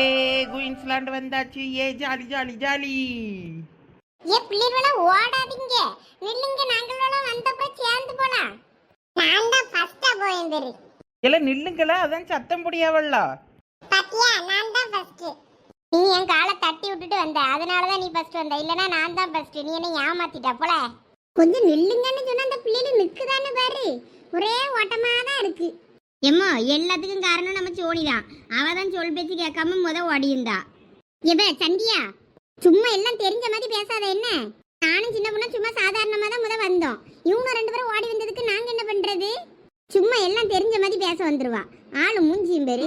ஏ Queensland வந்தாச்சு. ஏ jolly jolly jolly. ஏ பிள்ளைகள ஓடாதீங்க. நில்லுங்க நாங்களோட வந்தப்ப சேர்ந்து போலாம். நான் தான் ஃபர்ஸ்டா போயேன் பெரு. எல்லாம் நில்லுங்களா? அதான் சத்தம் முடியாவல்ல பாத்தியா? நான் தான் ஃபர்ஸ்ட் நீ என் காலை தட்டி விட்டுட்டு வந்த. அதனால தான் நீ ஃபர்ஸ்ட் வந்த. இல்லனா நான் தான் ஃபர்ஸ்ட் நீ என்ன ஏமாத்திட்ட போல. கொஞ்சம் நில்லுங்கன்னு சொன்னா அந்த பிள்ளைகள் நிக்குதான்னு பாரு. ஒரே ஓட்டமா தான் இருக்கு. எம்மா எல்லாத்துக்கும் காரணம் நம்ம சோனி தான். அவ தான் சொல் பேச்சு கேட்காம முத ஓடியிருந்தா எப சந்தியா சும்மா எல்லாம் தெரிஞ்ச மாதிரி பேசாத என்ன? நானும் சின்ன பொண்ணு சும்மா சாதாரணமா தான் முத வந்தோம். இவங்க ரெண்டு பேரும் ஓடி வந்ததுக்கு நாங்க என்ன பண்றது? சும்மா எல்லாம் தெரிஞ்ச மாதிரி பேச வந்துருவா. ஆளு மூஞ்சியும் பேரு.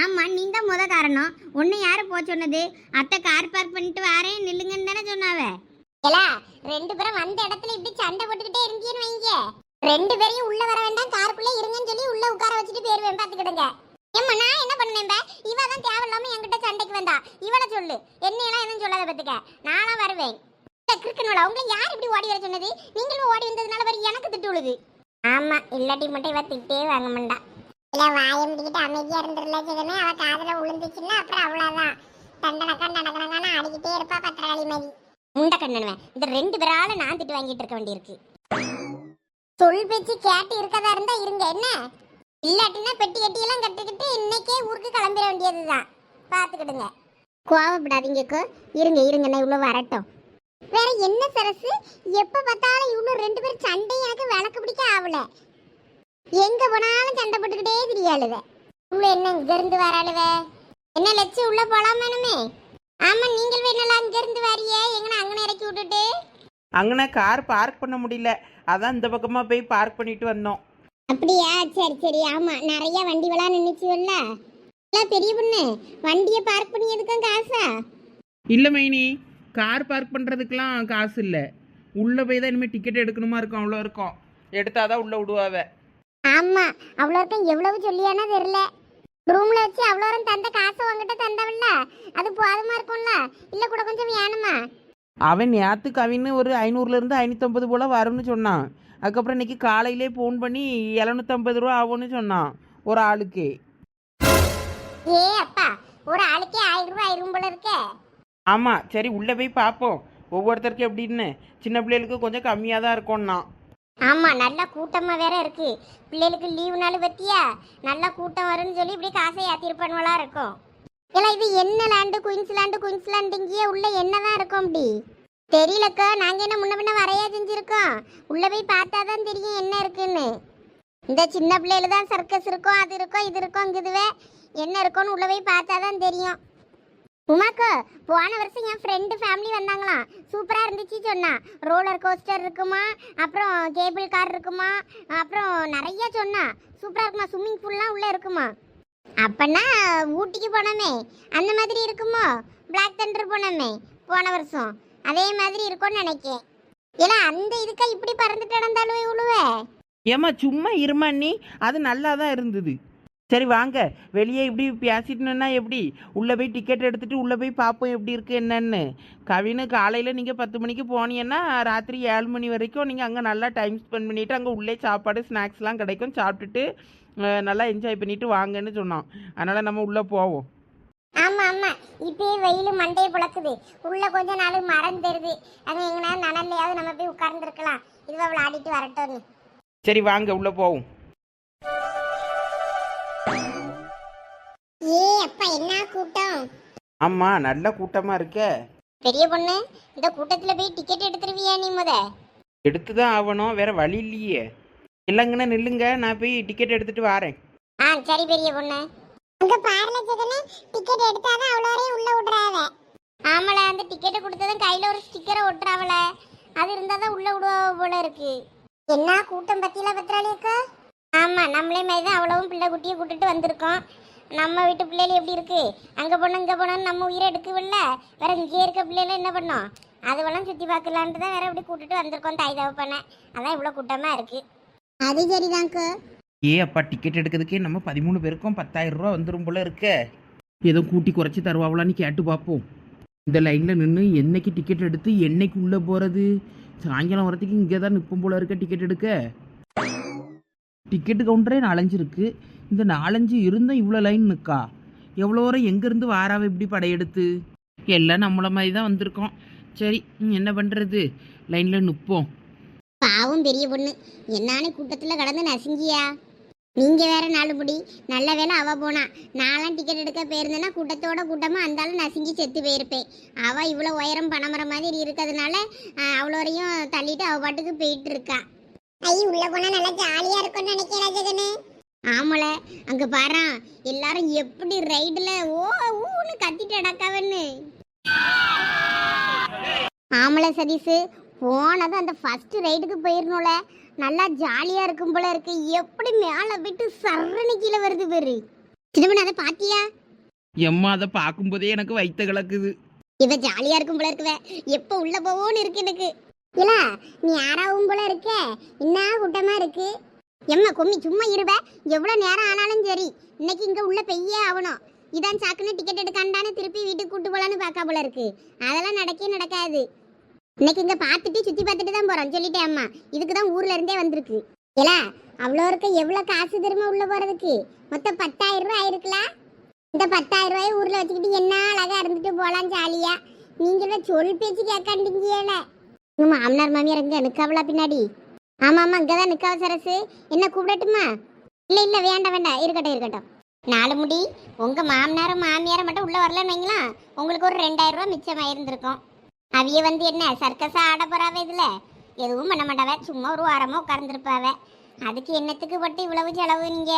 ஆமா நீ தான் முத காரணம். உன்னை யாரு போ சொன்னது? அத்தை கார் பார்க் பண்ணிட்டு வரேன் நில்லுங்கன்னு தானே சொன்னாவே? ரெண்டு பேரும் வந்த இடத்துல இப்படி சண்டை போட்டுக்கிட்டே இருந்தீன்னு வைங்க. ரெண்டு பேரையும் உள்ள வர வேண்டாம் காருக்குள்ள இருங்கன்னு சொல்லி உள்ள உட்கார வச்சுட்டு போயிருவேன் பாத்துக்கிடுங்க ஏம்மா நான் என்ன பண்ணேன்? இவ தான் தேவையில்லாம என்கிட்ட சண்டைக்கு வந்தா. இவள சொல்லு. என்னையெல்லாம் எதுவும் சொல்லாத பத்துக்க. நானா வருவேன். கிறுக்கணுல உங்களை யார் இப்படி ஓடி வர சொன்னது? நீங்களும் ஓடி வந்ததுனால வர எனக்கு திட்டு விழுது. ஆமா இல்லாட்டி மட்டும் இவ திட்டே வாங்க மாட்டா. இல்ல வாய முடிக்கிட்டு அமைதியா இருந்துடல ஜெகமே அவ காதுல விழுந்துச்சுன்னா அப்புறம் அவ்வளவுதான். தண்டனக்கா நடக்கணக்கான ஆடிக்கிட்டே இருப்பா பத்திரகாளி மாதிரி. முண்டை கண்ணனுவன். இந்த ரெண்டு பேரால நான் திட்டு வாங்கிட்டு இருக்க வேண்டியிருக்கு. தொழில் பேச்சு கேட்டு இருக்கதா இருந்தா இருங்க. என்ன? இல்லாட்டினா பெட்டி கட்டி எல்லாம் கட்டிக்கிட்டு இன்னைக்கே ஊருக்கு கிளம்பிட வேண்டியதுதான். பாத்துக்கிடுங்க. கோவப்படாதீங்கக்கோ இருங்க இருங்க நான் இவ்வளவு வரட்டும். வேற என்ன சரசு? எப்ப பார்த்தாலும் இவ்வளவு ரெண்டு பேரும் சண்டை எனக்கு விளக்கு பிடிக்க ஆகல எங்க போனாலும் சண்டை போட்டுக்கிட்டே திரியாளுவ. உள்ள என்ன இங்க இருந்து வராளுவ? என்ன லட்சு உள்ள போலாமானுமே ஆமா நீங்கள் வேணாலும் அங்க இருந்து வரிய. எங்கன அங்கன இறக்கி விட்டுட்டு? அங்கன கார் பார்க் பண்ண முடியல. அதான் இந்த பக்கமா போய் பார்க் பண்ணிட்டு வந்தோம். அப்படியா? சரி சரி. ஆமா நிறைய வண்டிவெல்லாம் நின்னுச்சுல்ல இல்ல? பெரிய பொண்ணு வண்டியை பார்க் பண்ணியதுக்கும் காசா? இல்ல மைனி. கார் பார்க் பண்றதுக்கெல்லாம் காசு இல்ல. உள்ள போய் தான் இனிமேல் டிக்கெட் எடுக்கணுமா இருக்கும் அவ்வளோ இருக்கும். எடுத்தாதான் உள்ள விடுவாவ. ஆமா அவ்வளோ இருக்கும். எவ்வளவு சொல்லியானா தெரியல. ரூம்ல வச்சு அவ்வளோ தந்த காசை உங்ககிட்ட தந்தவல்ல? அது போதுமா இருக்கும்ல? இல்ல கூட கொஞ்சம் வேணுமா? அவன் நேற்று கவின்னு ஒரு ஐநூறுலேருந்து ஐநூற்றம்பது போல் வரும்னு சொன்னான். அதுக்கப்புறம் இன்னைக்கு காலையிலே ஃபோன் பண்ணி எழுநூற்றம்பது ரூபா ஆகும்னு சொன்னான் ஒரு ஆளுக்கு. ஏ அப்பா ஒரு ஆளுக்கே ஆயிரம் ரூபாய் ஆயிரம் போல இருக்கே. ஆமாம் சரி உள்ளே போய் பார்ப்போம் ஒவ்வொருத்தருக்கும் எப்படின்னு. சின்ன பிள்ளைகளுக்கு கொஞ்சம் கம்மியாக தான் இருக்கும்னா ஆமா நல்ல கூட்டமா வேற இருக்கு. பிள்ளைகளுக்கு லீவு நாள் பத்தியா? நல்ல கூட்டம் வரும்னு சொல்லி இப்படி காசை ஏத்திருப்பானுவலா இருக்கும். இல்ல இது என்ன லேண்டு குயின்ஸ்லாண்டு குயின்ஸ்லாண்டு இங்கேயே உள்ள என்னதான் இருக்கும் அப்படி? தெரியலக்கா நாங்கள் என்ன முன்ன பின்ன வரையா செஞ்சுருக்கோம். உள்ளே போய் பார்த்தா தான் தெரியும் என்ன இருக்குன்னு. இந்த சின்ன பிள்ளையில தான் சர்க்கஸ் இருக்கும் அது இருக்கும் இது இருக்கும் இதுவே என்ன இருக்கும்னு உள்ளே போய் பார்த்தா தான் தெரியும். உமாக்கா போன வருஷம் என் ஃப்ரெண்டு ஃபேமிலி வந்தாங்களாம் சூப்பராக இருந்துச்சு சொன்னான் ரோலர் கோஸ்டர் இருக்குமா அப்புறம் கேபிள் கார் இருக்குமா அப்புறம் நிறைய சொன்னான் சூப்பராக இருக்குமா? ஸ்விம்மிங் பூல்லாம் உள்ளே இருக்குமா? அப்பனா ஊட்டிக்கு போனோமே. அந்த மாதிரி இருக்குமோ? பிளாக் தண்டர் போனோமே போன வருஷம். அதே மாதிரி இருக்கும்னு நினைக்கேன். ஏன்னா அந்த இதுக்கா இப்படி பறந்துட்டு நடந்தாலும் உழுவே. ஏம்மா சும்மா இருமா நீ. அது நல்லா தான் இருந்தது. சரி வாங்க. வெளியே இப்படி பேசிட்டுனா எப்படி? உள்ளே போய் டிக்கெட் எடுத்துட்டு உள்ளே போய் பார்ப்போம் எப்படி இருக்கு என்னன்னு. கவினு காலையில் நீங்கள் பத்து மணிக்கு போனீங்கன்னா ராத்திரி ஏழு மணி வரைக்கும் நீங்கள் அங்கே நல்லா டைம் ஸ்பெண்ட் பண்ணிவிட்டு அங்கே உள்ளே சாப்பாடு ஸ்நாக்ஸ்லாம் கிடைக்கும். சாப்பிட்டுட்டு நல்லா என்ஜாய் பண்ணிட்டு வாங்கன்னு சொன்னான். அதனால் நம்ம உள்ளே போவோம். ஆமா ஆமா. இப்பயே வெயில் மண்டையை புழக்குது. உள்ள கொஞ்ச நாள் மரம் தருது அங்க எங்கன்னா நனல்லையாவது நம்ம போய் உட்கார்ந்துருக்கலாம். இதுவா விளையாடிட்டு வரட்டும்னு. சரி வாங்க. உள்ளே போவோம். ஏ அப்பா என்ன கூட்டம்? ஆமாம் நல்ல கூட்டமாக இருக்கே. பெரிய பொண்ணு இந்த கூட்டத்துல போய் டிக்கெட் எடுத்துருவியா நீ முத? எடுத்து தான் ஆகணும் வேற வழி இல்லையே. இல்லைங்கண்ணா நில்லுங்க நான் போய் டிக்கெட் எடுத்துட்டு வரேன். ஆ சரி பெரிய பொண்ணு. அங்க பார்ல ஜெகனே டிக்கெட் எடுத்தாதான் அவ்வளோ வரையும் உள்ள விடுறாவ. ஆமால அந்த டிக்கெட்டை கொடுத்ததும் கையில ஒரு ஸ்டிக்கரை ஒட்டுறாவல அது இருந்தாதான் உள்ள விடுவா போல இருக்கு. என்ன கூட்டம் பத்தியில பத்திராளியக்கா? ஆமா நம்மளே மாதிரி தான் அவ்வளவும் பிள்ளை குட்டியை கூட்டிட்டு வந்திருக்கோம். நம்ம வீட்டு பிள்ளைகள் எப்படி இருக்கு? அங்க போனோம் இங்க போனோம்னு நம்ம உயிரை எடுக்கவில்ல. வேற இங்கே இருக்க பிள்ளைகள் என்ன பண்ணோம்? அதுவெல்லாம் சுத்தி பார்க்கலான்ட்டு தான் வேற இப்படி கூட்டிட்டு வந்திருக்கோம் தாய் தகப்பனை. அதான் இவ்வளோ கூட்டமா இருக்கு. அது சரிதான்க்கா ஏ அப்பா டிக்கெட் எடுக்கிறதுக்கே நம்ம பதிமூணு பேருக்கும் பத்தாயிரம் ரூபா வந்துடும் போல இருக்கே. ஏதோ கூட்டி குறைச்சி தருவாங்களான்னு கேட்டு பார்ப்போம். இந்த லைனில் நின்று என்னைக்கு டிக்கெட் எடுத்து என்னைக்கு உள்ளே போகிறது சாயங்காலம் வரத்துக்கு இங்கே தான் நிற்போம் போல இருக்க டிக்கெட் எடுக்க. டிக்கெட்டு கவுண்டரே நாலஞ்சு இருக்கு. இந்த நாலஞ்சு இருந்தால் இவ்வளோ லைன் நிற்கா எவ்வளோ தூரம் எங்கேருந்து வாராவ இப்படி படையெடுத்து? எல்லாம் நம்மள மாதிரி தான் வந்திருக்கோம். சரி என்ன பண்ணுறது லைனில் நிற்போம் பாவம் பெரிய பொண்ணு. என்னானு கூட்டத்துல கடந்து நசுங்கியா? நீங்க வேற நாலு முடி. நல்ல வேளை அவ போனா. நான்லாம் டிக்கெட் எடுக்க போயிருந்தேன்னா கூட்டத்தோட கூட்டமா அந்தாலும் நசுங்கி செத்து போயிருப்பேன். அவ இவ்வளவு உயரம் பணமர மாதிரி இருக்கிறதுனால அவ்வளோரையும் தள்ளிட்டு அவ பாட்டுக்கு போயிட்டு இருக்கா. ஐ உள்ள போனா நல்லா ஜாலியா இருக்கும்னு நினைக்கிறேன் ஜெகனு. ஆமல. அங்க பாரு எல்லாரும் எப்படி ரைடுல ஓ ஊன்னு கத்திட்டு அடக்காவன்னு ஆமல சதீஷ் போனது அந்த ஃபர்ஸ்ட் ரைடுக்கு போயிடணும்ல நல்லா ஜாலியா இருக்கும் போல இருக்கு. எப்படி மேல விட்டு சரணி கீழே வருது பேரு. சின்னமணி அதை பாத்தியா? எம்மா அதை பார்க்கும்போதே எனக்கு வைத்த கலக்குது. இவ ஜாலியா இருக்கும் போல இருக்குவ. எப்ப உள்ள போவோன்னு இருக்கு எனக்கு. இல்ல நீ யாராவும் போல இருக்க? என்ன கூட்டமா இருக்கு? எம்மா கொம்மி சும்மா இருவ. எவ்வளோ நேரம் ஆனாலும் சரி. இன்னைக்கு இங்கே உள்ள பெய்யே ஆகணும். இதான் சாக்குன்னு டிக்கெட் எடுக்காண்டானு திருப்பி வீட்டுக்கு கூட்டு போலான்னு பார்க்க போல இருக்கு. அதெல்லாம் நடக்கவே நடக்காது. இன்னைக்கு இங்கே பார்த்துட்டு சுற்றி பார்த்துட்டு தான் போகிறோம் சொல்லிட்டேன் அம்மா. இதுக்கு தான் ஊர்ல இருந்தே வந்திருக்கு. இல்ல அவ்வளோ இருக்க எவ்வளோ காசு தெரியுமா உள்ளே போகிறதுக்கு மொத்தம் பத்தாயிரம் ரூபாய் ஆயிருக்குல? இந்த பத்தாயிரம் ரூபாய் ஊரில் வச்சுக்கிட்டு என்ன அழகாக இருந்துட்டு போகலாம் ஜாலியா? நீங்கள சொல் பேச்சு கேட்காண்டீங்கல உங்கள் மாமனார் மாமியார் இங்கே எனக்கு அவ்வளோ பின்னாடி. ஆமா ஆமா இங்கதான் நிக்காவ சரசு. என்ன கூப்பிடட்டுமா? இல்ல இல்ல வேண்டாம் வேண்டாம். இருக்கட்டும் இருக்கட்டும். நாலு முடி. உங்க மாமனாரும் மாமியாரும் மட்டும் உள்ள வரலன்னு வைங்களா? உங்களுக்கு ஒரு ரெண்டாயிரம் ரூபா மிச்சம் ஆயிருந்திருக்கும் அவிய வந்து என்ன சர்க்கஸா ஆட போறாவ இதுல? எதுவும் பண்ண மாட்டாவே. சும்மா ஒரு வாரமா உட்கார்ந்துருப்பாவ. அதுக்கு என்னத்துக்கு பட்டு இவ்வளவு செலவு நீங்க?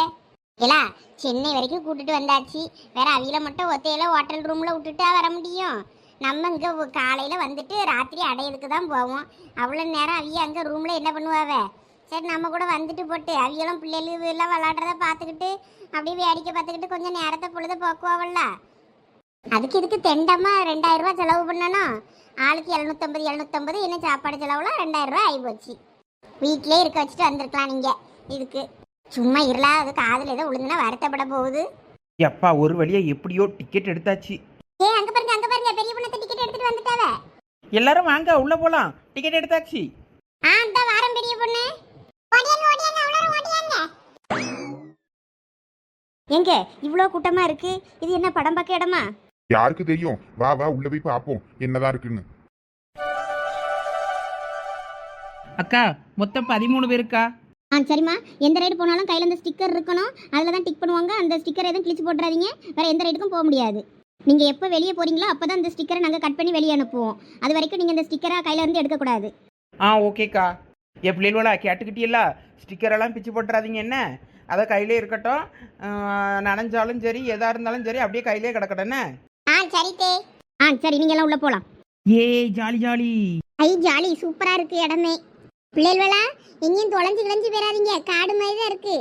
இல்லா சென்னை வரைக்கும் கூட்டிட்டு வந்தாச்சு. வேற அவியில மட்டும் ஒத்தையில ஹோட்டல் ரூம்ல விட்டுட்டா வர முடியும். நம்ம இங்கே காலையில் வந்துட்டு ராத்திரி அடையிறதுக்கு தான் போவோம். அவ்வளோ நேரம் அவிய அங்கே ரூமில் என்ன பண்ணுவாவ? சரி நம்ம கூட வந்துட்டு போட்டு அவியெல்லாம் பிள்ளைகளுக்கு எல்லாம் விளாடுறத பார்த்துக்கிட்டு அப்படியே வேடிக்கை பார்த்துக்கிட்டு கொஞ்சம் நேரத்தை பொழுத போக்குவாவல்ல. அதுக்கு இதுக்கு தெண்டமாக ரெண்டாயிரம் ரூபா செலவு பண்ணணும். ஆளுக்கு எழுநூத்தம்பது எழுநூத்தம்பது என்ன சாப்பாடு செலவுலாம் ரெண்டாயிரம் ரூபாய் ஆகி போச்சு. வீட்டிலே இருக்க வச்சுட்டு வந்திருக்கலாம் நீங்கள் இதுக்கு. சும்மா இருளா அது காதில் ஏதோ விழுந்துனா வருத்தப்பட போகுது. எப்பா ஒரு வழியாக எப்படியோ டிக்கெட் எடுத்தாச்சு. ஏ அங்க பாருங்க அங்க பாருங்க பெரிய பொண்ணு டிக்கெட் எடுத்துட்டு வந்துட்டாவ. எல்லாரும் வாங்க உள்ள போலாம். டிக்கெட் எடுத்தாச்சு ஆ அந்த வாரம் பெரிய பொண்ணு. ஓடியாங்க ஓடியாங்க அவ்வளோ ஓடியாங்க. எங்க இவ்வளோ கூட்டமா இருக்கு? இது என்ன படம் பார்க்க இடமா? யாருக்கு தெரியும்? வா வா உள்ள போய் பார்ப்போம். என்னதான் இருக்குன்னு. அக்கா மொத்தம் பதிமூணு பேருக்கா ஆ சரிம்மா. எந்த ரைடு போனாலும் கையில் அந்த ஸ்டிக்கர் இருக்கணும். அதில் தான் டிக் பண்ணுவாங்க. அந்த ஸ்டிக்கர் எதுவும் கிழிச்சு போட்டுறாதீங்க. வேற எந்த ரைடுக்கும் போக முடியாது. நீங்கள் எப்போ வெளியே போறீங்களோ அப்போ தான் அந்த ஸ்டிக்கரை நாங்கள் கட் பண்ணி வெளியே அனுப்புவோம். அது வரைக்கும் நீங்கள் இந்த ஸ்டிக்கரை கையில் இருந்து எடுக்கக்கூடாது. ஆ ஓகேக்கா என் பிள்ளைகளா கேட்டுக்கிட்டியல்ல? ஸ்டிக்கர் எல்லாம் பிச்சு போட்டுறாதீங்க என்ன? அதை கையிலே இருக்கட்டும். நனைஞ்சாலும் சரி எதா இருந்தாலும் சரி அப்படியே கையிலே கிடக்கட்டேன்னு ஆ சரி தே. ஆ சரி நீங்கள் எல்லாம் உள்ளே போகலாம் ஏ ஜாலி ஜாலி. ஐ ஜாலி சூப்பராக இருக்கு இடமே. பிள்ளைகளா எங்கேயும் தொலைஞ்சு கிழஞ்சு போயிடாதீங்க காடு மாதிரி தான் இருக்கு.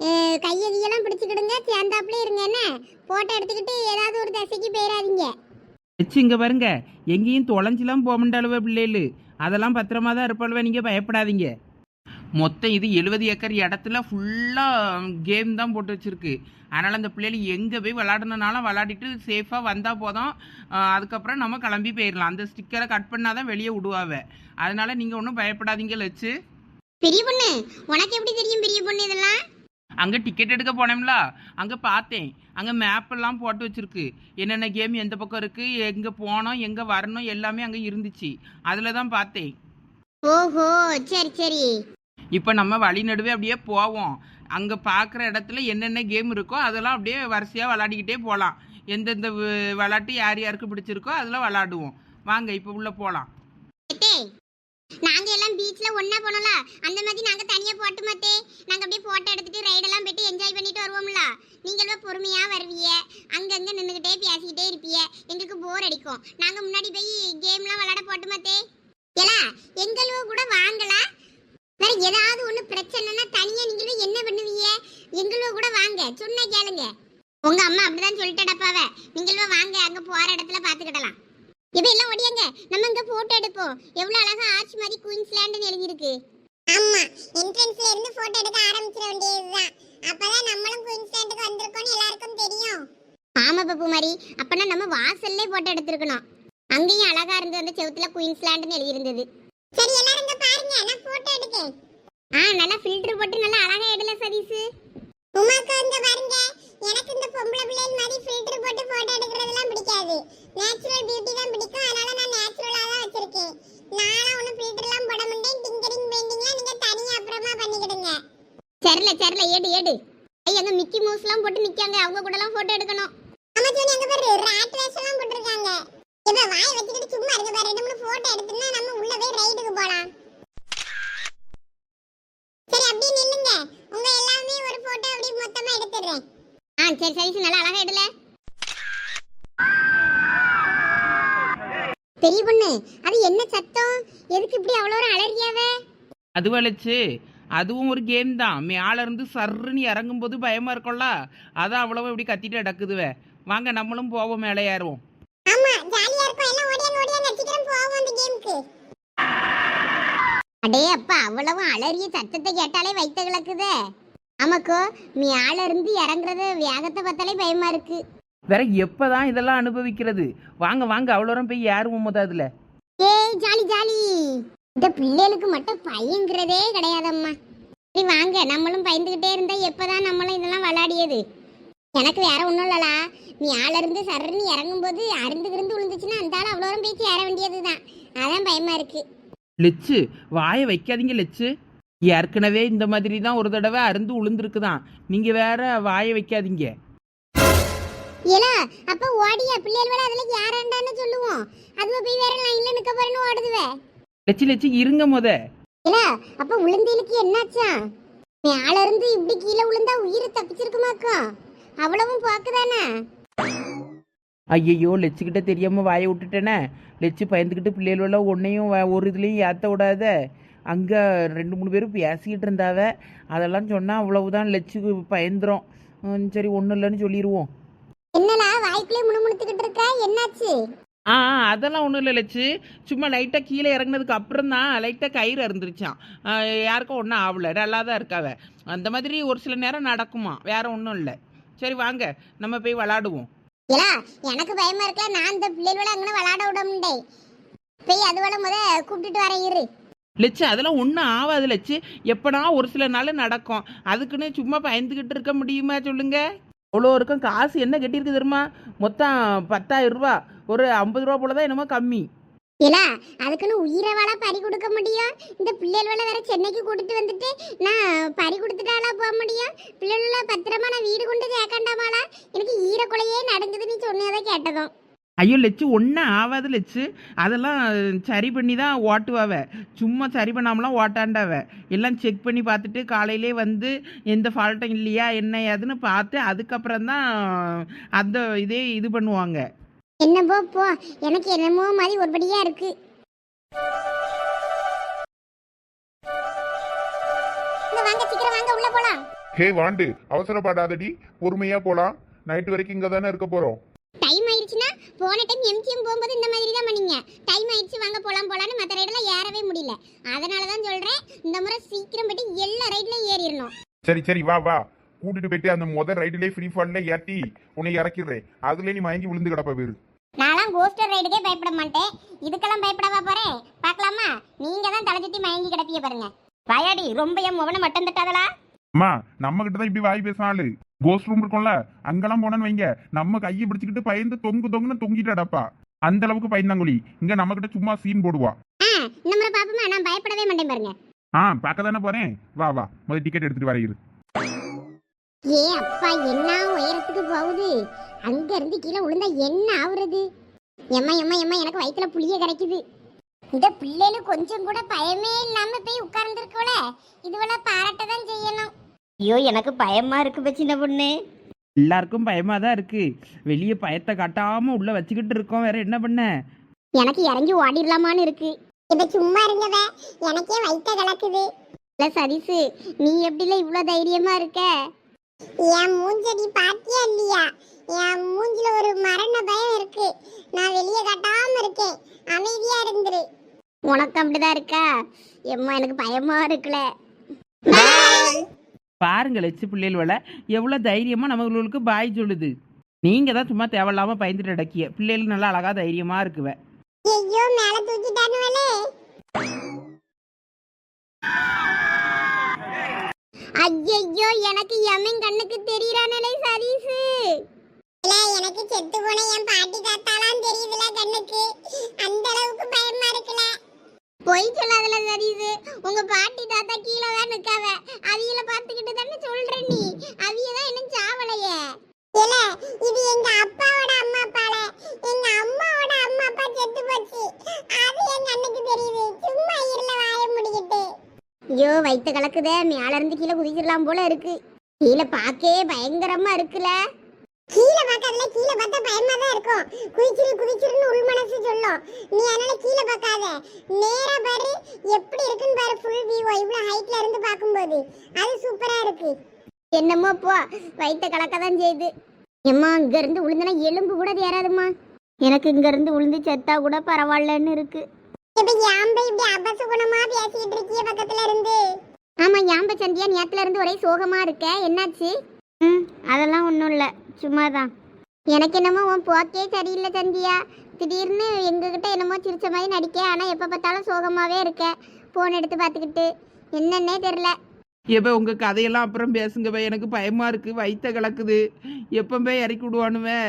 கையை கையெல்லாம் பிடிச்சிக்கிடுங்க சேர்ந்தாப்புல இருங்க என்ன? போட்டோ எடுத்துக்கிட்டு ஏதாவது ஒரு திசைக்கு போயிடாதீங்க வச்சு இங்கே பாருங்க. எங்கேயும் தொலைஞ்சிலாம் போக மாட்டாளுவ பிள்ளைகளு. அதெல்லாம் பத்திரமா தான் இருப்பாளுவ நீங்கள் பயப்படாதீங்க. மொத்தம் இது எழுபது ஏக்கர் இடத்துல ஃபுல்லாக கேம் தான் போட்டு வச்சிருக்கு. அதனால் அந்த பிள்ளைகள் எங்கே போய் விளாடணுனாலும் விளாடிட்டு சேஃபாக வந்தால் போதும். அதுக்கப்புறம் நம்ம கிளம்பி போயிடலாம் அந்த ஸ்டிக்கரை கட் பண்ணால் தான் வெளியே விடுவாவ. அதனால் நீங்கள் ஒன்றும் பயப்படாதீங்க லட்சு பெரிய பொண்ணு உனக்கு எப்படி தெரியும் பெரிய பொண்ணு இதெல்லாம்? அங்கே டிக்கெட் எடுக்க போனோம்ல அங்கே பார்த்தேன். அங்கே மேப்பெல்லாம் போட்டு வச்சிருக்கு. என்னென்ன கேம் எந்த பக்கம் இருக்குது எங்கே போனோம் எங்கே வரணும் எல்லாமே அங்கே இருந்துச்சு. அதில் தான் பார்த்தேன். ஓஹோ சரி சரி. இப்போ நம்ம வழி நடுவே அப்படியே போவோம். அங்கே பார்க்குற இடத்துல என்னென்ன கேம் இருக்கோ அதெல்லாம் அப்படியே வரிசையாக விளாடிக்கிட்டே போகலாம் எந்தெந்த விளாட்டு யார் யாருக்கு பிடிச்சிருக்கோ அதில் விளாடுவோம் வாங்க இப்போ உள்ளே போகலாம் நாங்க எல்லாம் பீச்ல ஒண்ணா போனோம்ல. அந்த மாதிரி நாங்க தனியா போட்டு மாட்டே நாங்க அப்படியே போட்டோ எடுத்துட்டு ரைட் எல்லாம் போயிட்டு என்ஜாய் பண்ணிட்டு வருவோம்ல. நீங்க எல்லாம் பொறுமையா வருவீங்க. அங்கங்க நின்னுகிட்டே பேசிக்கிட்டே இருப்பீங்க. எங்களுக்கு போர் அடிக்கும். நாங்க முன்னாடி போய் கேம்லாம் விளையாட போட்டு மாட்டே ஏலா எங்களோ கூட வாங்கல. வேற ஏதாவது ஒண்ணு பிரச்சனைனா தனியா நீங்களும் என்ன பண்ணுவீங்க? எங்களோ கூட வாங்க. சொன்னா கேளுங்க. உங்க அம்மா அப்படிதான் சொல்லிட்டடப்பாவ நீங்களும் வாங்க அங்க போற இடத்துல பாத்துக்கிடலாம். இப்ப எல்லாம் ஒடியாங்க. நம்ம இங்க போட்டோ எடுப்போம். எவ்வளவு அழகா ஆர்ச் மாதிரி குயின்ஸ்லாண்ட்னு எழுதி இருக்கு ஆமா. என்ட்ரன்ஸ்ல இருந்து போட்டோ எடுக்க ஆரம்பிச்சிட வேண்டியதுதான். அப்பதான் நம்மளும் குயின்ஸ்லாண்டுக்கு வந்திருக்கோம்னு எல்லாருக்கும் தெரியும். ஆமா பப்பு மாதிரி அப்பனா நம்ம வாசல்லே போட்டோ எடுத்திருக்கணும். அங்கேயும் அழகா இருந்தது அந்த செவுத்துல குயின்ஸ்லாண்ட்னு எழுதி இருந்தது சரி எல்லாரும் இங்க பாருங்க. நான் போட்டோ எடுக்கேன். ஆ நல்லா ஃபில்டர் போட்டு நல்லா அழகா எடுல சதீஸ் உமாக்கு இங்க பாருங்க. எனக்கு இந்த பொம்பளை பிள்ளைகள் மாதிரி ஃபில்டர் போட்டு போட்டோ எடுக்கிறதெல்லாம் பிடிக்காது. நேச்சுரல் பியூட்டி தான் பிடிக்கும். அதனால நான் நேச்சுரலா தான் வச்சிருக்கேன். நானா ஒன்னும் ஃபில்டர்லாம் போட மாட்டேன். டிங்கரிங் பெயிண்டிங்லாம் நீங்க தனியா அப்புறமா பண்ணிக்கிடுங்க. சரில சரில. ஏடு ஏடு. ஐயா மிக்கி மவுஸ்லாம் போட்டு நிக்காங்க. அவங்க கூடலாம் ஃபோட்டோ போட்டோ எடுக்கணும் ஆமா ஜோனி அங்க பாரு ராட் வேஷம்லாம் போட்டுருக்காங்க இப்ப வாய் வச்சுக்கிட்டு சும்மா இருக்க பாரு ரெண்டு மூணு போட்டோ எடுத்துனா நம்ம உள்ள போய் ரைடுக்கு போலாம் சரி அப்படியே நில்லுங்க உங்க எல்லாமே ஒரு போட்டோ அப்படியே மொத்தமா எடுத்துடுறேன் ஆ சரி சரி நல்லா அழகா எடுல பெரிய பொண்ணு அது என்ன சத்தம்? எதுக்கு இப்படி அவ்வளோ ஒரு அலறியாவே? அது வளைச்சு அதுவும் ஒரு கேம் தான். மேல இருந்து சர்ருன்னு இறங்கும்போது பயமா இருக்கும்ல? அதான் அவ்வளவு இப்படி கத்திட்டு அடக்குதுவே வாங்க நம்மளும் போவோம் மேலே ஏறுவோம். ஆமா ஜாலியா இருக்கும். எல்லாம் போவோம் அந்த கேமுக்கு அடே அப்பா அவ்வளவு அலறிய சத்தத்தை கேட்டாலே வைத்த கிளக்குதே. ஆமாக்கோ மேல இருந்து இறங்குறது வேகத்தை பார்த்தாலே பயமா இருக்கு. வேற எப்பதான் இதெல்லாம் அனுபவிக்கிறது? வாங்க வாங்க அவ்வளோ தூரம் போய் ஏறுவோம் முத அதுல? ஏய் ஜாலி ஜாலி. இந்த பிள்ளைகளுக்கு மட்டும் பயங்கிறதே கிடையாதம்மா. சரி வாங்க. நம்மளும் பயந்துகிட்டே இருந்தா எப்பதான் நம்மளும் இதெல்லாம் விளையாடியது? எனக்கு வேற ஒன்றும் இல்லலா நீ ஆள இருந்து சரன்னு இறங்கும்போது அருந்து கிருந்து விழுந்துச்சுன்னா அந்த ஆள் அவ்வளோ தூரம் பேச்சு ஏற வேண்டியதுதான். அதான் பயமா இருக்கு. லெச்சு வாயை வைக்காதீங்க லெச்சு. ஏற்கனவே இந்த மாதிரி தான் ஒரு தடவை அருந்து உளுந்துருக்குதான். நீங்க வேற வாயை வைக்காதீங்க. ஏலா அப்ப ஓடியா பிள்ளைகள் வேலை அதுல யாராண்டான்னு சொல்லுவோம். அதுவ போய் வேற லைன்ல நிக்க போறேன்னு ஓடுதுவே. லெச்சு லெச்சு இருங்க முத. ஏலா அப்ப உளுந்தேலுக்கு என்னாச்சா? மேல இருந்து இப்படி கீழே விழுந்தா உயிர் தப்பிச்சிருக்குமாக்கா? அவ்வளவும் போக்குதானே ஐயையோ லெச்சுக்கிட்ட தெரியாம வாயை விட்டுட்டேனே. லெச்சு பயந்துக்கிட்டு பிள்ளைகளெல்லாம் ஒன்றையும் ஒரு இதுலேயும் ஏற்ற விடாத. அங்கே ரெண்டு மூணு பேரும் பேசிக்கிட்டு இருந்தாவ. அதெல்லாம் சொன்னால் அவ்வளவுதான் லெச்சுக்கு பயந்துரும். ம், சரி ஒன்றும் இல்லைன்னு சொல்லிடுவோம் என்னலா வாய்க்குள்ளே முணுமுணுத்துக்கிட்டு இருக்க? என்னாச்சு? ஆ அதெல்லாம் ஒன்றும் இல்லை லட்சு. சும்மா லைட்டாக கீழே இறங்குனதுக்கு அப்புறம் தான் லைட்டாக கயிறு அறுந்துருச்சான் யாருக்கும் ஒன்றும் ஆகல நல்லா தான் இருக்காவ. அந்த மாதிரி ஒரு சில நேரம் நடக்குமா? வேற ஒன்றும் இல்லை. சரி வாங்க. நம்ம போய் விளாடுவோம். ஏலா எனக்கு பயமா இருக்கல நான் இந்த பிள்ளைகளோட அங்கே விளையாட விட முடியே போய் அதுவள முத கூப்பிட்டுட்டு வரேன் இரு. லட்சு அதெல்லாம் ஒன்றும் ஆகாது லட்சு. எப்படா ஒரு சில நாள் நடக்கும். அதுக்குன்னு சும்மா பயந்துக்கிட்டு இருக்க முடியுமா சொல்லுங்க? அவ்வளோ இருக்கும் காசு என்ன கட்டியிருக்கு தெரியுமா? மொத்தம் பத்தாயிரம் ரூபா ஒரு ஐம்பது ரூபா போல தான் என்னமோ கம்மி. ஏலா அதுக்குன்னு உயிரை வாழ பறி கொடுக்க முடியும்? இந்த பிள்ளைகள் வேலை வேற சென்னைக்கு கூட்டிட்டு வந்துட்டு நான் பறி கொடுத்துட்டாலா போக முடியும்? பிள்ளைகள பத்திரமா நான் வீடு கொண்டு சேர்க்கண்டாமாளா? எனக்கு ஈரக்குலையே நடந்தது நீ சொன்னதை கேட்டதும். ஐயோ லெச்சு ஒன்றும் ஆகாது லெச்சு. அதெல்லாம் சரி பண்ணி தான் ஓட்டுவாவ. சும்மா சரி பண்ணாமலாம் ஓட்டாண்டாவ. எல்லாம் செக் பண்ணி பார்த்துட்டு காலையிலே வந்து எந்த ஃபால்ட்டும் இல்லையா என்ன ஏதுன்னு பார்த்து அதுக்கப்புறம் தான் அந்த இதே இது பண்ணுவாங்க. என்னப்போ போ. எனக்கு என்னமோ மாதிரி ஒருபடியா இருக்கு. இங்க வாங்க சீக்கிரம் வாங்க உள்ள போலாம். ஹே வாண்டு. அவசரப்படாதடி. பொறுமையா போலாம். நைட் வரைக்கும் இங்க தானே இருக்க போறோம். டைம் போன டைம் எம்ஜிஎம் போகும்போது இந்த மாதிரி தான் பண்ணீங்க டைம் ஆயிடுச்சு வாங்க போலாம் போலான்னு மற்ற ரைடெல்லாம் ஏறவே முடியல. அதனால தான் சொல்றேன் இந்த முறை சீக்கிரம் போயிட்டு எல்லா ரைட்லயும் ஏறிடணும். சரி சரி வா வா. கூட்டிட்டு போயிட்டு அந்த முதல் ரைடுலயே ஃப்ரீ ஃபால்ல ஏத்தி உன்னை இறக்கிடுறேன். அதுல நீ மயங்கி விழுந்து கிடப்ப பேரு நான்லாம் கோஸ்டர் ரைடுக்கே பயப்பட மாட்டேன். இதுக்கெல்லாம் பயப்படவா போறேன் பார்க்கலாமா? நீங்க தான் தலை சுத்தி மயங்கி கிடப்பிய பாருங்க. வாயாடி ரொம்ப என் முவனை மட்டம் தட்டாதலா அம்மா நம்ம கிட்ட தான் இப்படி வாய் பேசின ஆளு கோஸ்ட் ரூம் இருக்கும்ல அங்கெல்லாம் போனோன்னு வைங்க. நம்ம கையை பிடிச்சிக்கிட்டு பயந்து தொங்கு தொங்குன்னு தொங்கிட்டு அடப்பா அந்த அளவுக்கு பயந்தாங்குழி. இங்க நம்ம கிட்ட சும்மா சீன் போடுவா. முறை பாப்போமா? நான் பயப்படவே மாட்டேன் பாருங்க. ஆ பார்க்க தானே போறேன். வா வா. முதல் டிக்கெட் எடுத்துட்டு வர இரு. ஏ அப்பா என்ன உயரத்துக்கு போகுது? அங்க இருந்து கீழே விழுந்தா என்ன ஆகுறது எம்மா எம்மா எம்மா எனக்கு வயித்துல புளிய கிடைக்குது இந்த பிள்ளைல கொஞ்சம் கூட பயமே இல்லாம போய் உட்கார்ந்துருக்கோல இதுவெல்லாம் பாராட்ட தான் செய்யணும். ஐயோ எனக்கு பயமா இருக்கு சின்ன பொண்ணு. எல்லாருக்கும் பயமாக தான் இருக்குது வெளியே பயத்தை காட்டாமல் உள்ளே வச்சுக்கிட்டு இருக்கோம். வேற என்ன பண்ண? எனக்கு இறங்கி ஓடிடலாமான்னு இருக்கு. இப்ப சும்மா இருங்கவ எனக்கே வயித்த கலக்குது. இல்ல சதீசு நீ எப்படில இவ்ளோ தைரியமா இருக்க? என் மூஞ்சடி பாத்தியா இல்லையா? என் மூஞ்சில ஒரு மரண பயம் இருக்கு. நான் வெளியே கட்டாம இருக்கேன். அமைதியா இருந்துரு. உனக்கு அப்படிதான் இருக்கா? எம்மா எனக்கு பயமா இருக்குல. பாருங்க லட்ச பிள்ளைகளோட எவ்வளோ தைரியமாக நம்மளுக்கு பாய் சொல்லுது. நீங்கள் தான் சும்மா தேவையில்லாமல் பயந்துட்டு அடக்கிய பிள்ளைகள் நல்லா அழகாக தைரியமாக இருக்குவ. ஐயோ மேல தூக்கிட்டானுவலே ஐயோ எனக்கு எமன் கண்ணுக்கு தெரியறானே சதீசு இல்ல எனக்கு செத்து போன என் பாட்டி தாத்தாலாம் தெரியுதுல கண்ணுக்கு. அந்த அளவுக்கு பயமா இருக்குல பொய் சொல்லாதல சதீஷ். உங்க பாட்டி தாத்தா கீழே தான் நிக்காவ. அவியில பாத்துக்கிட்டு தானே சொல்ற நீ? அவிய தான் இன்னும் சாவலையே? இல்ல இது எங்க அப்பாவோட அம்மா அப்பால. எங்க அம்மாவோட அம்மா அப்பா செத்து போச்சு. அது எங்க அண்ணுக்கு தெரியுது. சும்மா இருல வாய முடிக்கிட்டு. ஐயோ வயிற்று கலக்குதே. மேல இருந்து கீழே குதிச்சிடலாம் போல இருக்கு. கீழே பார்க்கவே பயங்கரமா இருக்குல்ல கீழே பார்க்காதல கீழே பார்த்தா பயமா தான் இருக்கும். குதிச்சிரு குதிச்சிருன்னு உள் மனசு சொல்லும். நீ அதனால கீழே பார்க்காத. நேரா பாரு எப்படி இருக்குன்னு பாரு ஃபுல் வியூ இவ்வளவு ஹைட்ல இருந்து பார்க்கும்போது. அது சூப்பரா இருக்கு. என்னமோ போ வயிற்ற கலக்க தான் செய்யுது. எம்மா இங்க இருந்து விழுந்தனா எலும்பு கூட தேராதுமா எனக்கு இங்க இருந்து விழுந்து செத்தா கூட பரவாயில்லன்னு இருக்கு. இப்ப யாம்பை இப்படி அபசகுணமா பேசிட்டு இருக்கிய பக்கத்துல இருந்து? ஆமா யாம்ப சந்தியா நேத்துல இருந்து ஒரே சோகமா இருக்க. என்னாச்சு? ம். அதெல்லாம் ஒன்றும் இல்லை. சும்மா தான் எனக்கு என்னமோ உன் போக்கே சரியில்லை சந்தியா. திடீர்னு எங்ககிட்ட என்னமோ சிரிச்ச மாதிரி நடிக்க. ஆனால் எப்போ பார்த்தாலும் சோகமாகவே இருக்க. ஃபோன் எடுத்து பார்த்துக்கிட்டு. என்னன்னே தெரில எப்போ உங்கள் கதையெல்லாம் அப்புறம் பேசுங்கவே எனக்கு பயமாக இருக்குது வயிற்ற கலக்குது. எப்போ போய் இறக்கி விடுவானுவே.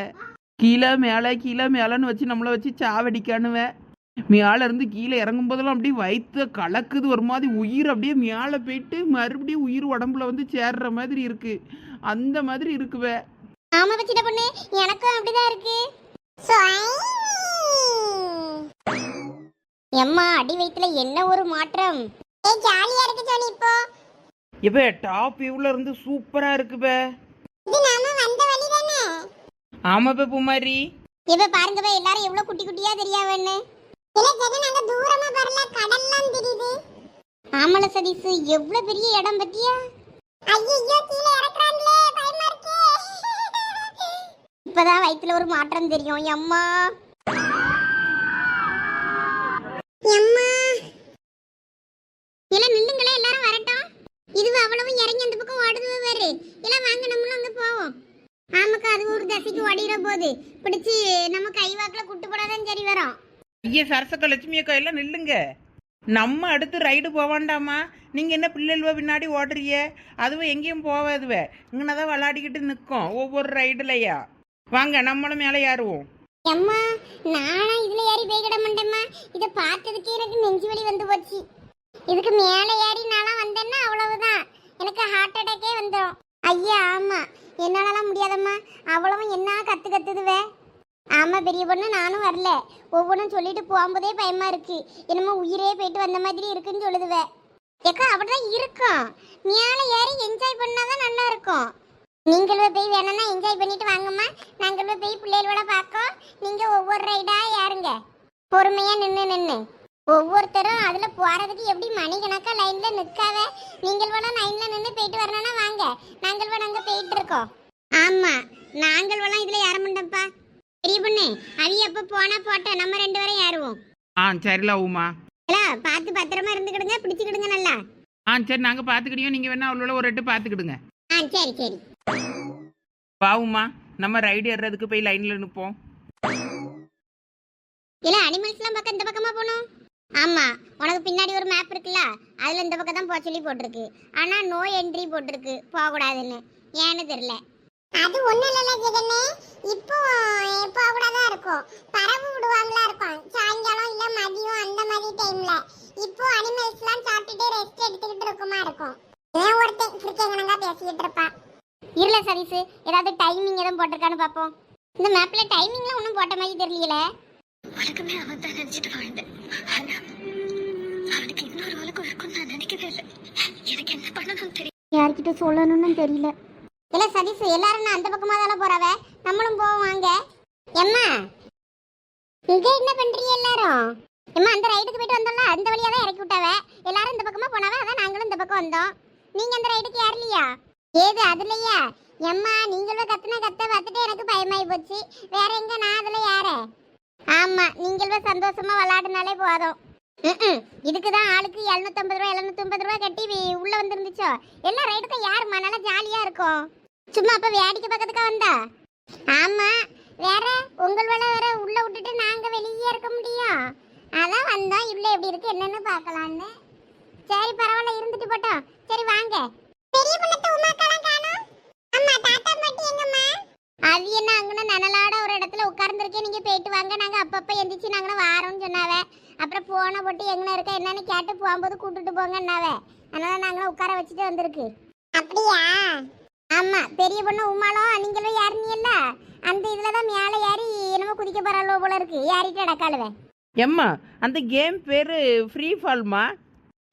கீழே மேலே கீழே மேலேன்னு வச்சு நம்மளை வச்சு சாவடிக்கானுவே. மேலே இருந்து கீழே இறங்கும் போதெல்லாம் அப்படியே வயிற்ற கலக்குது. ஒரு மாதிரி உயிர் அப்படியே மேலே போயிட்டு மறுபடியும் உயிர் உடம்புல வந்து சேர்ற மாதிரி இருக்குது அந்த மாதிரி இருக்குவே ஆமா பச்சிட்ட பொண்ணு எனக்கும் அப்படிதான் இருக்கு. எம்மா அடி வயித்துல என்ன ஒரு மாற்றம்? ஏய் ஜாலியா இருக்கு சோனி இப்போ. இப்போ டாப் வியூவில் இருந்து சூப்பராக இருக்குப்பே இது நாம வந்த வழி தானே? ஆமாப்பா பூமாரி. இப்ப பாருங்க பா, எல்லாரும் எவ்வளவு குட்டி குட்டியா தெரியாவன்னு. இல்ல ஜெகன் அங்க தூரமா வரல கடல்லாம் தெரியுது. ஆமல சதீஸ் எவ்வளவு பெரிய இடம் பத்தியா? ஐயோ கீழே இப்பதான் வயித்துல ஒரு மாற்றம் தெரியும். எம்மா? எம்மா? இல்ல நில்லுங்களே எல்லாரும் வரட்டும். இதுவும் அவ்வளவு இறங்கி அந்த பக்கம் ஓடுது வேறு இல்ல வாங்க நம்மளும் அங்க போவோம். ஆமாக்கா அது ஒரு தசைக்கு ஓடிற போது. பிடிச்சி நம்ம கை வாக்கில் குட்டு போடாதான் சரி வரும். ஐயா சரசக்க லட்சுமி அக்கா எல்லாம் நில்லுங்க. நம்ம அடுத்து ரைடு போவாண்டாமா நீங்கள் என்ன பிள்ளைகளுவ பின்னாடி ஓடுறிய அதுவும் எங்கேயும் போவாதுவே. இங்கே தான் விளாடிக்கிட்டு நிற்கும் ஒவ்வொரு ரைடுலையா வாங்க நம்மளும் மேலே ஏறுவோம். அம்மா நானா இதுல ஏறி போய்கிட மாட்டேம்மா. இத பார்த்ததுக்கே எனக்கு நெஞ்சு வலி வந்து போச்சு. இதுக்கு மேல ஏறி நான்லாம் வந்தேன்னா அவ்வளவுதான். எனக்கு ஹார்ட் அட்டாக்கே வந்துடும் ஐயா ஆமா. என்னாலலாம் முடியாதம்மா. அவ்வளவும் என்ன கத்து கத்துதுவே? ஆமா பெரிய பொண்ணு நானும் வரல. ஒவ்வொன்றும் சொல்லிட்டு போகும்போதே பயமா இருக்கு. என்னமோ உயிரே போயிட்டு வந்த மாதிரி இருக்குன்னு சொல்லுதுவே. ஏக்கா அப்படிதான் இருக்கும். மேலே ஏறி என்ஜாய் பண்ணாதான் நல்லா இருக்கும். நீங்களும் போய் வேணும்னா என்ஜாய் பண்ணிட்டு வாங்கம்மா. நாங்களும் போய் பிள்ளைகளோட பார்க்கோம். நீங்க ஒவ்வொரு ரைடா ஏறுங்க. பொறுமையா நின்று நின்று ஒவ்வொருத்தரும் அதுல போறதுக்கு எப்படி மணிக்கணக்கா லைன்ல நிக்காத நீங்கள் வேணா லைன்ல நின்று போயிட்டு வரணும்னா வாங்க. நாங்கள் வேணா அங்க போயிட்டு இருக்கோம். ஆமா நாங்கள் வேணா இதுல ஏற மாட்டோம்ப்பா பெரிய பொண்ணு அது எப்ப போனா போட்ட நம்ம ரெண்டு பேரும் ஏறுவோம். ஆ சரில உமா. இல்ல பார்த்து பத்திரமா இருந்துக்கிடுங்க பிடிச்சுக்கிடுங்க நல்லா. ஆ சரி நாங்கள் பார்த்துக்கிட்டியும் நீங்கள் வேணா அவ்வளோ ஒரு எட்டு பார்த்துக்கிடுங்க. ஆ சரி சரி. பாவுமா நம்ம ரைடு ஏறுறதுக்கு போய் லைனில் நிற்போம் இல்ல அனிமல்ஸ்லாம் பக்கம் இந்த பக்கமா போகணும்? ஆமா உனக்கு பின்னாடி ஒரு மேப் இருக்குல்ல அதுல இந்த பக்கம் தான் போக சொல்லி போட்டிருக்கு. ஆனா நோ என்ட்ரி போட்டிருக்கு போக கூடாதுன்னு ஏன்னு தெரியல. அது ஒண்ணு இல்லல ஜெகனே இப்போ போக கூடாதா இருக்கும். பறவு விடுவாங்களா இருக்கும். சாயங்காலம் இல்ல மதியம் அந்த மாதிரி டைம்ல இப்போ அனிமல்ஸ்லாம் சாப்பிட்டுட்டு ரெஸ்ட் எடுத்துக்கிட்டு இருக்குமா இருக்கும். ஏன் ஒருத்தன் கிரிக்கெங்கனங்க பேசிக்கிட்டு இருப்பான் இருல சதீஸ் ஏதாவது டைமிங் எதுவும் போட்டிருக்கான்னு பார்ப்போம் இந்த மேப்ல டைமிங்லாம் ஒன்றும் போட்ட மாதிரி தெரியல உலகமே அவன் தான் நினைச்சிட்டு வாழ்ந்தேன். ஆனா அவனுக்கு இன்னொரு உலகம் இருக்கும்னு நான் நினைக்கவே இல்லை. எனக்கு என்ன பண்ணணும்னு தெரியும் யார்கிட்ட சொல்லணும்னு தெரியல. இல்ல சதீஷ் எல்லாரும் நான் அந்த பக்கமா தானே போறவ? நம்மளும் போவோம் வாங்க. எம்மா இங்க என்ன பண்றீங்க எல்லாரும்? எம்மா அந்த ரைடுக்கு போயிட்டு வந்தோம்ல? அந்த வழியா தான் இறக்கி விட்டாவ? எல்லாரும் இந்த பக்கமா போனவ? அதான் நாங்களும் இந்த பக்கம் வந்தோம். நீங்க அந்த ரைடுக்கு ஏறலையா? ஏது அதுலயா? எம்மா நீங்களும் கத்துன கத்த பார்த்துட்டு எனக்கு பயமாயி போச்சு. வேற எங்க நான் அதுல ஏற? ஆமா நீங்களும் சந்தோஷமா விளையாடுனாலே போதும். ம்ம். இதுக்கு தான் ஆளுக்கு எழுநூத்தம்பது ரூபா எழுநூத்தம்பது ரூபா கட்டி உள்ள வந்துருந்துச்சோ? எல்லா ரைடுக்கும் யார் நல்லா ஜாலியா இருக்கும். சும்மா அப்ப வேடிக்கை பக்கத்துக்கா வந்தா? ஆமா. வேற உங்கள் வேலை வேற உள்ள விட்டுட்டு நாங்க வெளியே இருக்க முடியும். அதான் வந்தோம். இவ்வளோ எப்படி இருக்கு என்னன்னு பார்க்கலான்னு. சரி பரவாயில்ல இருந்துட்டு போட்டோம் சரி வாங்க. பெரிய பொண்ணு உமாக்கெல்லாம் காணோம். அம்மா தாத்தா மட்டும் எங்கம்மா? அது என்ன அங்கன நனலாட ஒரு இடத்துல உட்கார்ந்துருக்கேன் நீங்க போயிட்டு வாங்க. நாங்க அப்பப்ப எந்திரிச்சு நாங்க வாரோம்னு சொன்னாவ. அப்புறம் போனை போட்டு எங்கன இருக்க என்னன்னு கேட்டு போகும்போது கூட்டிட்டு போங்கன்னாவ. அதனால நாங்களும் உட்கார வச்சுட்டு வந்திருக்கு. அப்படியா? ஆமா பெரிய பொண்ணு உமாலும் நீங்களும் ஏறினீல்ல அந்த இதுல தான் மேலே ஏறி என்னமோ குதிக்க போறாளோ போல இருக்கு. ஏறிட்டு அடக்காளுவேன் எம்மா அந்த கேம் பேரு ஃப்ரீ ஃபால்மா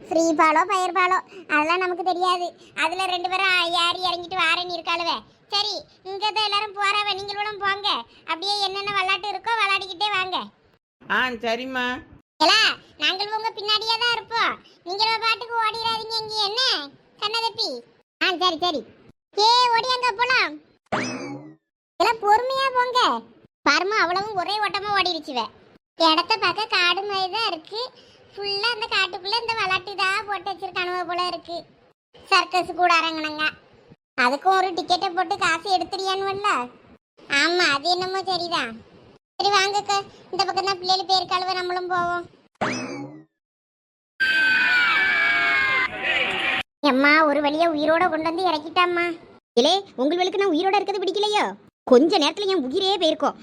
ஃப்ரீ பாலோ ஃபயர் பாலோ. அதெல்லாம் நமக்கு தெரியாது. அதுல ரெண்டு பேரும் ஏறி இறங்கிட்டு வாரேன்னு இருக்காளுவே. சரி இங்க தான் எல்லாரும் போறாவ நீங்களும் போங்க. அப்படியே என்னென்ன விளையாட்டு இருக்கோ விளையாடிக்கிட்டே வாங்க. ஆ சரிம்மா. ஏலா நாங்கள் உங்க பின்னாடியே தான் இருப்போம். நீங்களும் பாட்டுக்கு ஓடிடாதீங்க இங்க என்ன? கண்ணதப்பி ஆ சரி சரி. ஏ ஓடியாங்க போலாம். எல்லாம் பொறுமையா போங்க. பாருமா அவ்வளவும் ஒரே ஓட்டமா ஓடிடுச்சுவே. இடத்த பார்க்க காடு மாதிரி தான் இருக்கு. ஃபுல்லா அந்த காட்டுக்குள்ள இந்த விளாட்டு தான் போட்டு வச்சிருக்கானுவ போல இருக்கு. சர்க்கஸ் கூட அரங்கினங்க அதுக்கும் ஒரு டிக்கெட்டை போட்டு காசு எடுத்துறியானுவல்ல? ஆமா அது என்னமோ சரிதான். சரி வாங்கக்க. இந்த பக்கம் தான் பிள்ளைகள் பேர் கழுவ நம்மளும் போவோம். அம்மா ஒரு வழியா உயிரோட கொண்டு வந்து இறக்கிட்டாம்மா. இலே உங்களுக்கு நான் உயிரோட இருக்கிறது பிடிக்கலையோ? கொஞ்ச நேரத்துல என் உயிரே போயிருக்கோம்.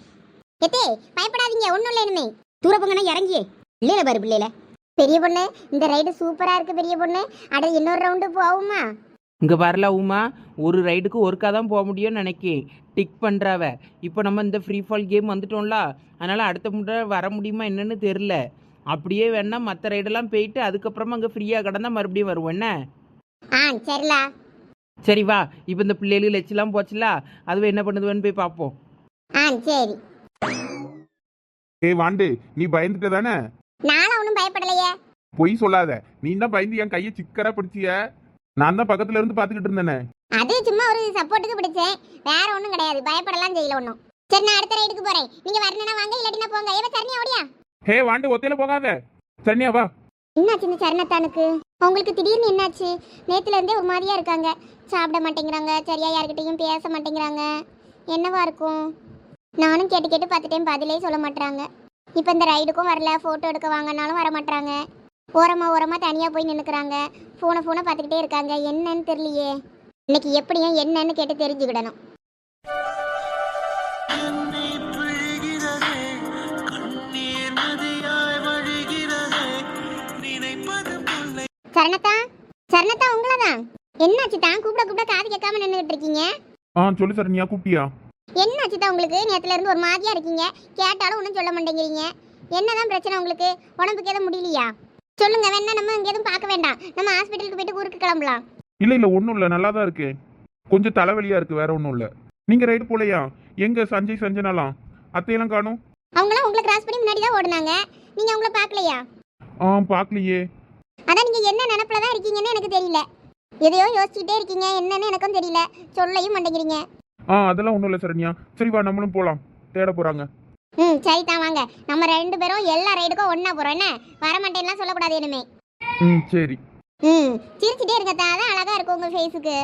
எத்தே பயப்படாதீங்க ஒன்றும் இல்லை இனிமே. தூர போங்கன்னா இறங்கியே. பிள்ளையில பாரு பிள்ளையில பெரிய பொண்ணு இந்த ரைடு சூப்பரா இருக்கு பெரிய பொண்ணு. அட இன்னொரு ரவுண்டு போகுமா இங்கே வரல உமா ஒரு ரைடுக்கு ஒருக்கா தான் போக முடியும்னு நினைக்கேன். டிக் பண்ணுறாவ இப்போ நம்ம இந்த ஃப்ரீ ஃபால் கேம் வந்துட்டோம்ல அதனால் அடுத்த முறை வர முடியுமா என்னன்னு தெரில அப்படியே வேணா மற்ற ரைடெல்லாம் போயிட்டு அதுக்கப்புறமா அங்கே ஃப்ரீயாக கிடந்தா மறுபடியும் வருவோம். என்ன? ஆ சரிலா. சரி வா. இப்போ இந்த பிள்ளைகள் லட்சலாம் போச்சுல அதுவே என்ன பண்ணுதுன்னு போய் பார்ப்போம். ஆ சரி. ஏய் வாண்டு நீ பயந்துட்ட தானே நானும் பயப்படலையே. பொய் சொல்லாத. நீ தான் பயந்து என் கையை சிக்கரா பிடிச்சிய. நான் தான் பக்கத்துல இருந்து பாத்துக்கிட்டு இருந்தேனே. அது சும்மா ஒரு சப்போர்ட்டுக்கு பிடிச்சேன். வேற ஒன்றும் கிடையாது. பயப்படலாம் செய்யல ஒன்றும் சரி நான் அடுத்த ரைடுக்கு போறேன். நீங்க வரணும்னா வாங்க இல்லாட்டினா போங்க. ஏவ சரணியா ஓடியா? ஹே வாண்டு ஒத்தையில போகாத. சரியா வா. என்னாச்சு இந்த சரணத்தானுக்கு? அவங்களுக்கு திடீர்னு என்னாச்சு? நேத்துல இருந்தே ஒரு மாதிரியா இருக்காங்க. சாப்பிட மாட்டேங்கிறாங்க. சரியா யார்கிட்டயும் பேச மாட்டேங்கிறாங்க. என்னவா இருக்கும்? நானும் கேட்டு கேட்டு பார்த்துட்டேன். பதிலே சொல்ல மாட்றாங்க. இப்போ இந்த ரைடுக்கும் வரல ஃபோட்டோ எடுக்க வாங்கினாலும் வர மாட்றாங்க ஓரமா ஓரமா தனியா போய் நின்னுக்கிறாங்க. ஃபோனை ஃபோனை பார்த்துக்கிட்டே இருக்காங்க. என்னன்னு தெரியலையே. இன்னைக்கு எப்படியும் என்னன்னு கேட்டு தெரிஞ்சுக்கிடணும். சரணத்தா சரணத்தா உங்களதான்? என்னாச்சு தான்? கூப்பிட கூப்பிட காது கேட்காம நின்றுட்டு இருக்கீங்க. ஆ சொல்லு சரண்யா கூப்பிட்டியா? என்னாச்சு தான் உங்களுக்கு? நேத்துல இருந்து ஒரு மாதிரியா இருக்கீங்க. கேட்டாலும் ஒன்றும் சொல்ல மாட்டேங்கிறீங்க. என்னதான் பிரச்சனை உங்களுக்கு? உடம்புக்கு எதுவும் முடியலையா? சொல்லுங்க வேணா நம்ம இங்க எதுவும் பார்க்க வேண்டாம். நம்ம ஹாஸ்பிட்டலுக்கு போயிட்டு ஊருக்கு கிளம்பலாம். இல்ல இல்ல ஒண்ணும் இல்ல. நல்லா தான் இருக்கு. கொஞ்சம் தலைவலியா இருக்கு வேற ஒண்ணும் இல்ல. நீங்க ரைடு போலையா? எங்க சஞ்சய் சஞ்சனாலாம் அத்தையெல்லாம் காணும். அவங்களாம் உங்களை கிராஸ் பண்ணி முன்னாடி தான் ஓடுனாங்க. நீங்க அவங்கள பார்க்கலையா? ஆ பார்க்கலையே. அதான் நீங்க என்ன நினப்புல தான் இருக்கீங்கன்னு எனக்கு தெரியல. எதையோ யோசிச்சுக்கிட்டே இருக்கீங்க. என்னன்னு எனக்கும் தெரியல. சொல்லவும் மாட்டேங்கிறீங்க. ஆ அதெல்லாம் ஒண்ணும் இல்ல சரண்யா. சரி வா நம்மளும் போலாம். தேட போறாங்க. ம் சரி தான் வாங்க. நம்ம ரெண்டு பேரும் எல்லா ரைடுக்கும் ஒண்ணா போறோம் என்ன? வர மாட்டேன்லாம் சொல்லக்கூடாது இனிமே. ம் சரி. ம் சிரிச்சுட்டே இருக்க தான் அதான் அழகா இருக்கும் உங்க ஃபேஸுக்கு